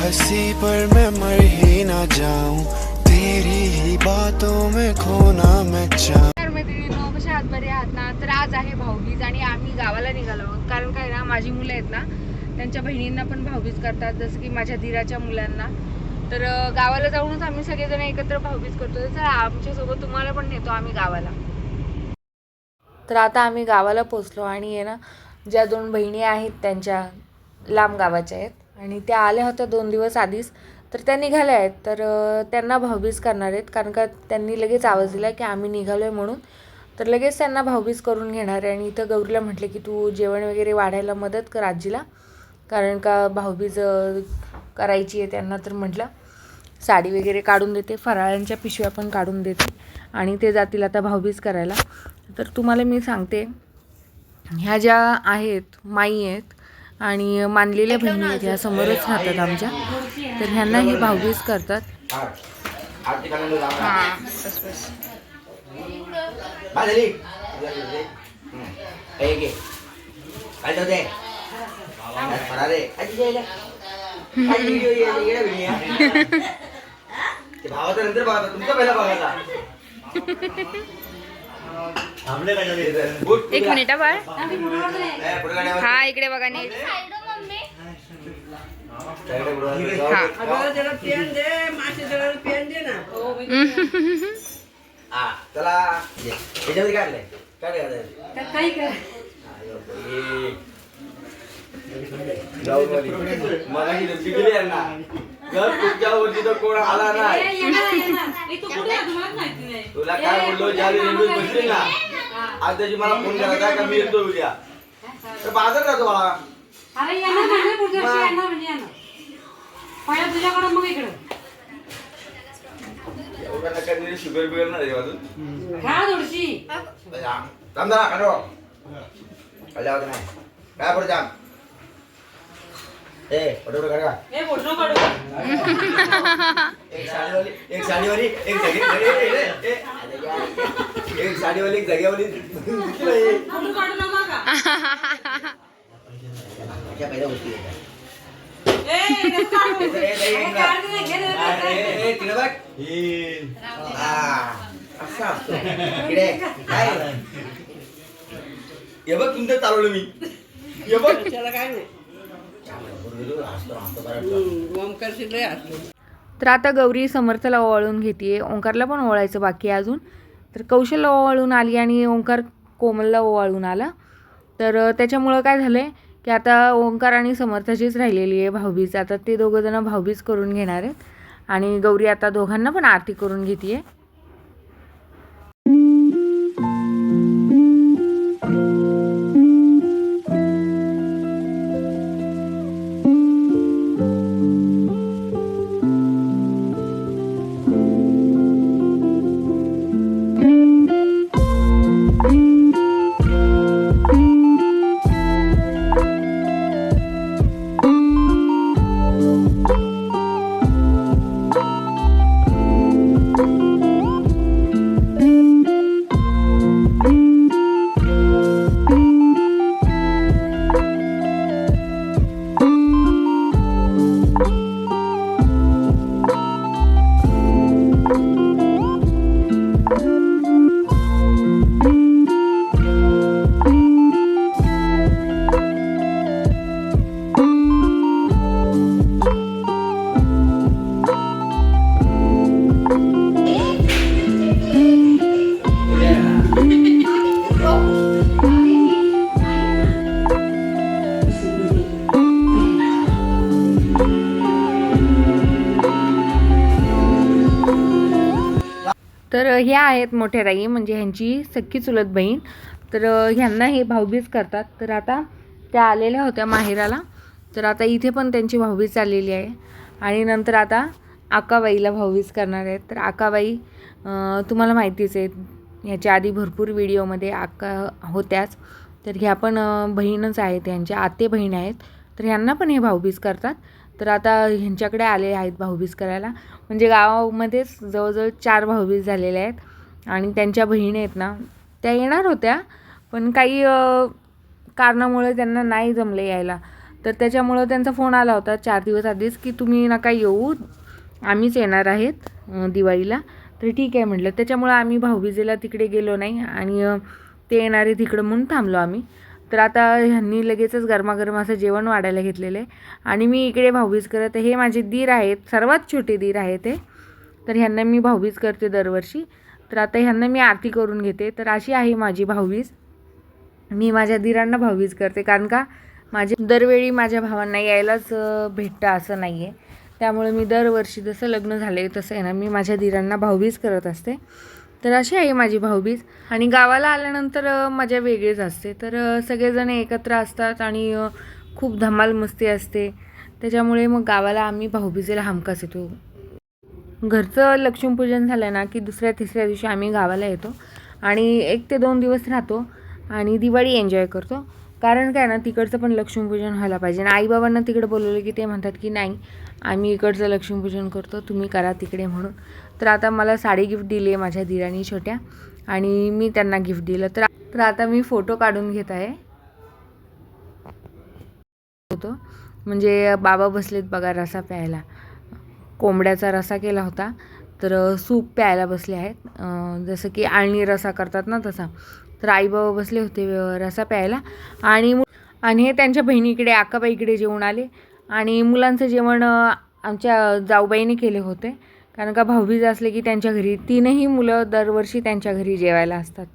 हंसी पर मैं मर ही ना जाऊं। तेरी ही बातों में खोना मैं चाहूं। कशा आहात? बरे आहात ना? तर आज आहे भाऊबीज आणि आम्ही गावाला निघालो आहोत. कारण काय ना माझी मुलं आहेत ना त्यांच्या बहिणींना पण भाऊबीज करतात जसं की माझ्या धीराच्या मुलांना. तर गावाला जाऊनच आम्ही सगळेजण एकत्र भाऊबीज करतो तर आमच्यासोबत तुम्हाला पण नेतो आम्ही गावाला. तर आता आम्ही गावाला पोचलो आणि आहे ना ज्या दोन बहिणी आहेत त्यांच्या लांब गावाच्या आहेत. आणि त्या आल्या होत्या दोन दिवस आधीच. तर त्या निघाल्या आहेत. तर त्यांना भाऊबीज करणार आहेत. कारण का त्यांनी लगेच आवाज दिला की आम्ही निघालो आहे म्हणून. तर लगेच त्यांना भाऊबीज करून घेणार आहे. आणि इथं गौरीला म्हटले की तू जेवण वगैरे वाढायला मदत कर आजीला. कारण का भाऊबीज करायची आहे त्यांना तर म्हटलं. साडी वगैरे काढून देते. फराळांच्या पिशव्या पण काढून देते. आणि ते जातील आता भाऊबीज करायला. तर तुम्हाला मी सांगते. ह्या ज्या आहेत माई आहेत आणि मानलेल्या बहिणी आहेत ह्या समोरच राहतात आमच्या. तर ह्यांना ही भाऊबीज करतात. भावाचा नंतर बघा तुमचा पहिला बघायचा एक मिनिट बाळ. गाड्यावर हा इकडे बघा नीट. साईडला पुढे हा अगं जरा पेन दे मासे जरा पेन दे ना हा चला ये. याच्यामध्ये काय आणलंय काय काय काही यांना जर वर्षी तर कोण आला नाही? तुम्हाला तुला काय बोललो? ज्या रेल्वे बसली ना आज त्याची मला फोन करायचा का मी येतो उद्या. तर बाजार जातो मला अरे येणार म्हणजे पुढच्या वर्षी म्हणजे पहिला तुझ्याकडं मग इकडं. नका शुगर बिगर नाही अजून. खा थोडीशी. काढो नाही. काय पडत जाम? ए पटोट काढा. एक साडीवाली एक साडीवाली एक जागी. एक साडीवाली एक जागेवाली. हा, बघ. हा, असं असतं. इकडे. काय? हे बघ तुमचं चालवलं मी. हे बघ. त्याला काय नाही. तर आता गौरी समर्थला ओवाळून घेते ओंकारला पण ओवाळायचं बाकी अजून. तर कौशलला ओवाळून आली आणि ओंकार कोमलला ओवाळून आला. तर त्याच्यामुळं काय झालं आहे की आता ओंकार आणि समर्थाचीच राहिलेली आहे भाऊबीज. आता ते दोघंजणं भाऊबीज करून घेणार आहेत. आणि गौरी आता दोघांना पण आरती करून घेते आहे ह्या आहेत मोठ्या ताई म्हणजे ह्यांची सख्खी चुलत बहीण. तर ह्यांना हे भाऊबीज करतात. तर आता त्या आलेल्या होत्या माहेराला. तर आता इथे पण त्यांची भाऊबीज चाललेली आहे. आणि नंतर आता आकाबाईला भाऊबीज करणार आहेत. तर आकाबाई तुम्हाला माहितीच आहे ह्याच्या आधी भरपूर व्हिडिओमध्ये आका होत्याच. तर ह्या पण बहीणच आहेत यांच्या आते बहीण आहेत. तर ह्यांना पण हे भाऊबीज करतात. तर आता ह्यांच्याकडे आले आहेत भाऊबीज करायला. म्हणजे गावामध्येच जवळजवळ चार भाऊबीज झालेले आहेत. आणि त्यांच्या बहिणी आहेत ना त्या येणार होत्या पण काही कारणामुळे त्यांना नाही जमले यायला. तर त्याच्यामुळं त्यांचा फोन आला होता चार दिवस आधीच की तुम्ही नका येऊ आम्हीच येणार आहेत दिवाळीला. तर ठीक आहे म्हटलं. त्याच्यामुळं आम्ही भाऊबीजेला तिकडे गेलो नाही आणि ते येणारे तिकडं म्हणून थांबलो आम्ही. तर आता ह्यांनी लगेचच गरमागरम असं जेवण वाढायला घेतलेलं आहे. आणि मी इकडे भाऊबीज करत हे माझे दीर आहेत सर्वात छोटे दीर आहे ते तर ह्यांना मी भाऊबीज करते दरवर्षी. तर आता ह्यांना मी आरती करून घेते. तर अशी आहे माझी भाऊबीज. मी माझ्या दिरांना भाऊबीज करते. कारण का माझे दरवेळी माझ्या भावांना यायलाच भेटतं असं नाही आहे त्यामुळे मी दरवर्षी जसं लग्न झालं आहे तसं आहे ना मी माझ्या दिरांना भाऊबीज करत असते. तर अशी आहे माझी भाऊबीज. आणि गावाला आल्यानंतर मजा वेगळीच असते. तर सगळेजण एकत्र असतात आणि खूप धमाल मस्ती असते. त्याच्यामुळे मग गावाला आम्ही भाऊबीजेला हमखास येतो. घरचं लक्ष्मीपूजन झालं ना की दुसऱ्या तिसऱ्या दिवशी आम्ही गावाला येतो आणि एक ते दोन दिवस राहतो आणि दिवाळी एन्जॉय करतो. कारण काय ना तिकडचं पण लक्ष्मीपूजन व्हायला पाहिजे. आणि आईबाबांना तिकडे बोलवलं की ते म्हणतात की नाही आम्ही इकडचं लक्ष्मीपूजन करतो तुम्ही करा तिकडे म्हणून. तर आता मला साडी गिफ्ट दिली आहे माझ्या दिरानी छोट्या आणि मी त्यांना गिफ्ट दिलं. तर तर आता मी फोटो काढून घेत आहे. होतो. म्हणजे बाबा बसलेत बघा रसा प्यायला. कोंबड्याचा रसा केला होता. तर सूप प्यायला बसले आहेत. जसं की आळणी रसा करतात ना तसा. तर आईबाबा बसले होते रसा प्यायला. आणि आणि हे त्यांच्या बहिणीकडे आकाबाईकडे जेवण आले. आणि मुलांचं जेवण आमच्या जाऊबाईने केले होते. कारण का भाऊबीज असले की त्यांच्या घरी तीनही मुलं दरवर्षी त्यांच्या घरी जेवायला असतात.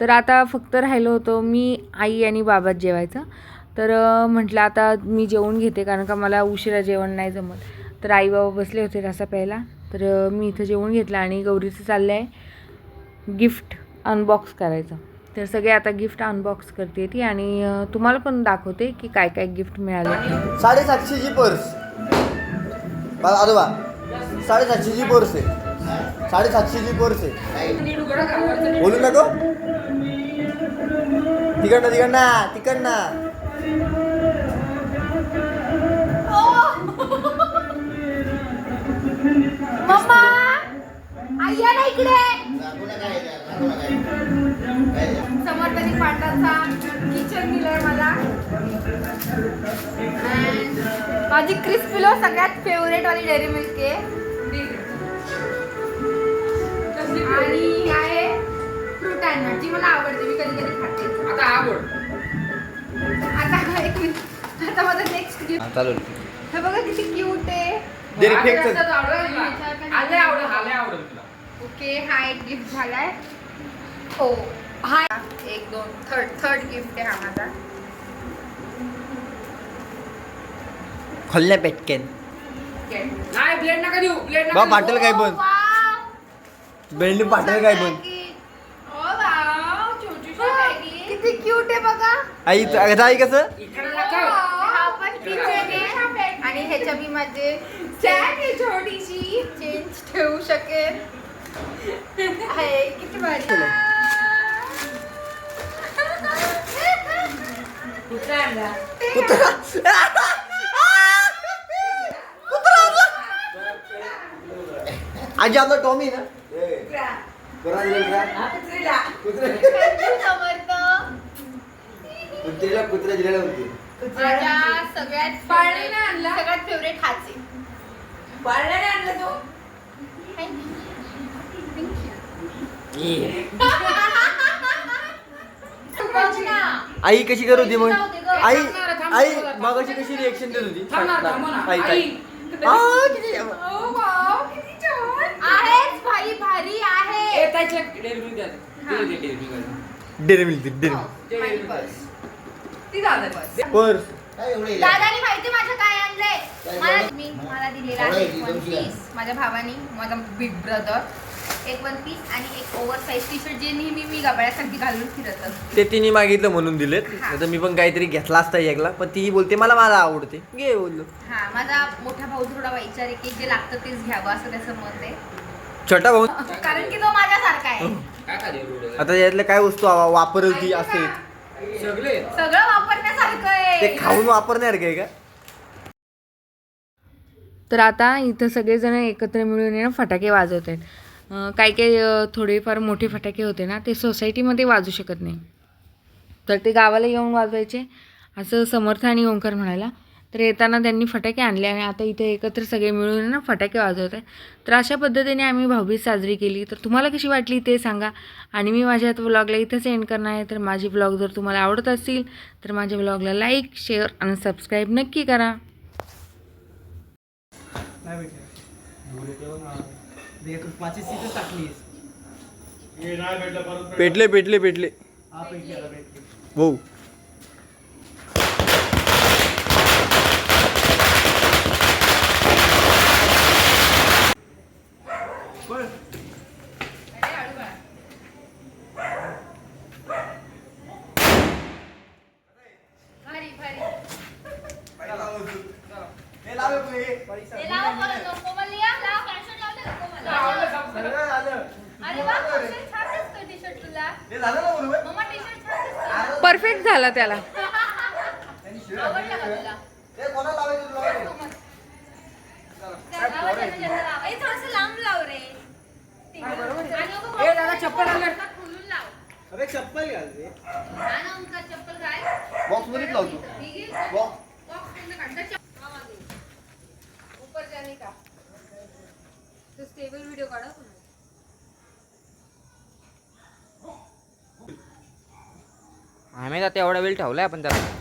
तर आता फक्त राहिलो होतो मी आई आणि बाबाच जेवायचं. तर म्हटलं आता मी जेवून घेते कारण का मला उशिरा जेवण नाही जमत. तर आई बाबा बसले होते रसा प्यायला तर मी इथं जेवण घेतलं आणि गौरीचं चाललं आहे गिफ्ट अनबॉक्स करायचं. तर सगळे आता गिफ्ट अनबॉक्स करते ती आणि तुम्हाला पण दाखवते की काय काय गिफ्ट मिळालं. साडेसातशेची पर्स. बा आजोबा साडेसातशेची पर्स आहे. साडेसातशेची पर्स आहे. बोलू नको. तिकडनं तिकडनं तिकडनं. आय्या ना इकडे. समर्थानी पाटाचा किचन दिलंय मला. माझी क्रिस्पिलो सगळ्यात फेवरेट वाली डेअरी मिल्क आहे. आणि आहे फ्रूट अँड जी मला आवडते मी कधी कधी खाते. आता आवड. आता एक मिनिट. आता माझा नेक्स्ट गिफ्ट हे बघा किती क्यूट आहे. दे रे, फेक चल. आले आवड आले आवड तुला. ओके हा एक गिफ्ट झालाय. हो हा एक दोन थर्ड थर्ड गिफ्ट आहे हा माझा. खोलण्या पेटकेन. नाही ब्लेड नका देऊ ब्लेड बा नका पाटील काय पण बेंडी पाटील काय पण किती क्यूट आहे बघा. आई तू- आता आई कसं? इकडे दाखव. हा पण kitchen आहे. आणि ह्याच्या मी माझे सॅक आहे छोटीशी. चेंज ठेवू शकेल आहे किती भारी. आजी आपला टॉमी ना? कुत्रा. कुत्रीला. कुत्रा दिलेला होती. माझ्या सगळ्यात सगळ्यात फेवरेट हाच. आहे बघ आई कशी करत होती मग. आई आई थांबणार. मग अशी कशी रिएक्शन देत होती? थांब ना, थांब ना. आई, आई. आ, किती wow, किती छान. आहेच भारी भारी आहे. ए, त्याच्या डेअरी मिल्क द्या. दे, दे, डेअरी मिल्क द्या. डेरे मिळते डेरे दे, डेअरी मिल्क द्या. ती जाते बस. पर्स. दादानी माहिती माझं काय आणलंय? मला मी मला दिलेला आहे वन पीस माझ्या भावानी माझा बिग ब्रदर एक वन पीस आणि एक ओव्हर साईज टी शर्ट जे नेहमी मी गबाळ्यासाठी घालून फिरत असते. ते तिने मागितलं म्हणून दिलेत. आता मी पण काहीतरी घेतला असता एकला पण ती बोलते मला मला आवडते. घे बोललो हा माझा मोठा भाऊ थोडा वैचारिक आहे जे लागतं तेच घ्यावं असं त्याचं मत आहे. छोटा भाऊ? कारण की तो माझ्यासारखा आहे. काय का? आता यातल्या काय वस्तू वापरेल ती असे सगळे? सगळं वापरण्यासारखं आहे. ते खाऊन वापरणार काय का तर आता इथं सगळेजण एकत्र मिळून आहे ना फटाके वाजवत आहेत काही काही थोडेफार मोठे फटाके होते ना ते सोसायटीमध्ये वाजू शकत नाही. तर ते गावाला येऊन वाजवायचे असं समर्थ आणि ओंकार म्हणाला तर येताना त्यांनी फटाके आणले आणि आता इथे एकत्र सगळे मिळून ना फटाके वाजवत आहे तर अशा पद्धतीने आम्ही भाऊबीज साजरी केली. तर तुम्हाला कशी वाटली ते सांगा. आणि मी माझ्या ब्लॉगला इथंच एंड करणार आहे. तर माझे ब्लॉग जर तुम्हाला आवडत असतील तर माझ्या ब्लॉगला लाईक शेअर आणि सबस्क्राईब नक्की करा. पेटले पेटले पेटले. हो परफेक्ट झाला त्याला. अरे चप्पल घाल रे. बॉक्स मध्येच लावतो. बॉक्स स्टेबल व्हिडिओ काढा. आम्ही आता एवढा वेळ ठेवलाय आपण त्याला